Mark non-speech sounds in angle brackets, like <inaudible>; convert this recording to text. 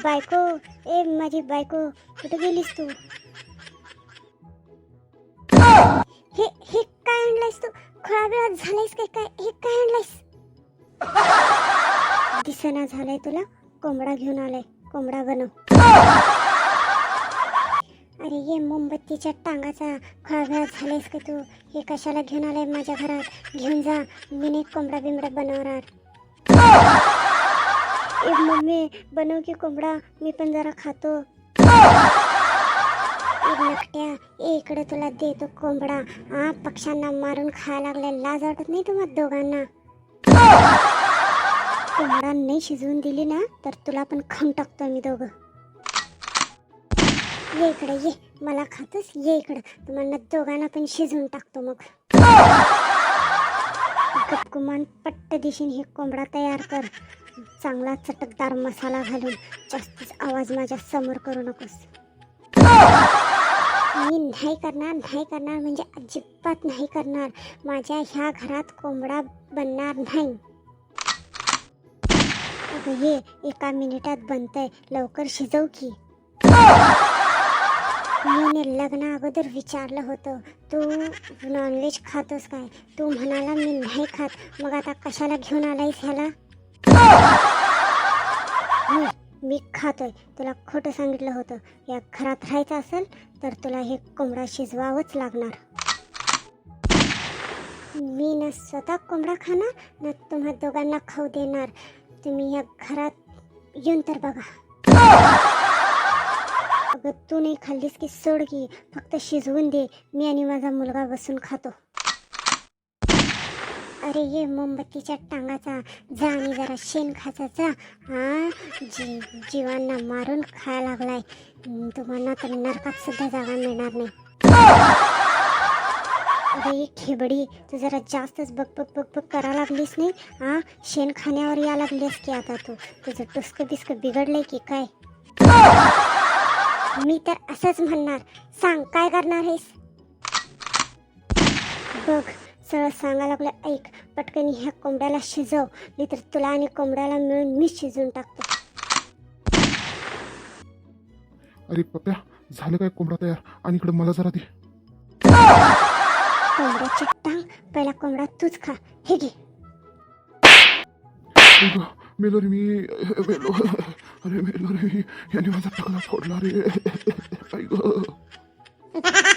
बायको ए माझी बायको कुठे गेलीस तू? हे हे काय आणलंयस तू? खोळा झालायस काय? काय हे काय आणलंयस? दिसना झालंय तुला कोंबडा घेऊन आलाय कोंबडा बनव. अरे ये मोमबत्तीच्या टांगाचा खोळा वेळात झालायस का तू? हे कशाला घेऊन आलाय माझ्या घरात? घेऊन जा मी नाही कोंबडा बिंबडा बनवणार. ए मम्मी बनव की कोंबडा मी पण जरा खातो. एकट्या इकडे तुला देतो कोंबडा. हा पक्ष्यांना मारून खायला लागल्या लाज वाटत नाही तुम्हाला दोघांना? कोंबडा नाही शिजवून दिली ना तर तुला पण खाऊन टाकतो मी दोघं. ये इकडे ये. मला खातोस? ये इकडं. तुम्हाला दोघांना पण शिजवून टाकतो मग. गपकुमान पट्ट दिशेने हे कोंबडा तयार कर. चांगला चटकदार मसाला घालून जास्तीच आवाज माझ्यासमोर करू नकोस. मी नाही करणार नाही करणार म्हणजे अजिबात नाही करणार. माझ्या ह्या घरात कोंबडा बनणार नाही. अगं ये एका मिनिटात बनतंय. लवकर शिजव की. मी लग्न अगोदर विचारलं होतं तू नॉनव्हेज खातोस काय? तू म्हणाला मी नाही खात. मग आता कशाला घेऊन आलायस ह्याला? मी खातोय. तुला खोटं सांगितलं होतं. या घरात राहायचं असेल तर तुला हे कोंबडा शिजवावंच लागणार. मी ना स्वतः कोंबडा खाणार ना तुम्हा दोघांना खाऊ देणार. तुम्ही या घरात येऊन तर बघा. अगं तू नाही खाल्लीस की सोड की. फक्त शिजवून दे. मी आणि माझा मुलगा बसून खातो. अरे ये मोमबत्तीच्या टांगाचा जा आणि जरा शेण खाचा जा. हा जी जीवांना मारून खायला लागलाय. तुम्हाला तर नरकात सुद्धा जागा मिळणार नाही. अरे खेबडी तू जरा जास्तच बक बक बक बक करा लागलीस नाही? हा शेण खाण्यावर या लागलीस की आता तू? तुझं टुस्क बिस्क बिघडलंय की काय? मी तर असंच म्हणणार. सांग काय करणार आहेस? बघ सरळ सांगा लागलं ऐक पटकन ह्या कोंबड्याला शिजव नाहीतर तुला आणि कोंबड्याला मिळून मी शिजवून टाकतो. अरे पप्या झालं काय कोंबडा तयार? आणि इकडे मला जरा दे. कोंबड्याची टांग पहिला कोंबडा तूच खा. हे घे. ऐक, मेलो रे मी. मेलो. अरे मेलो रे मी. याने माझा टकला फोडला रे. ऐक <laughs>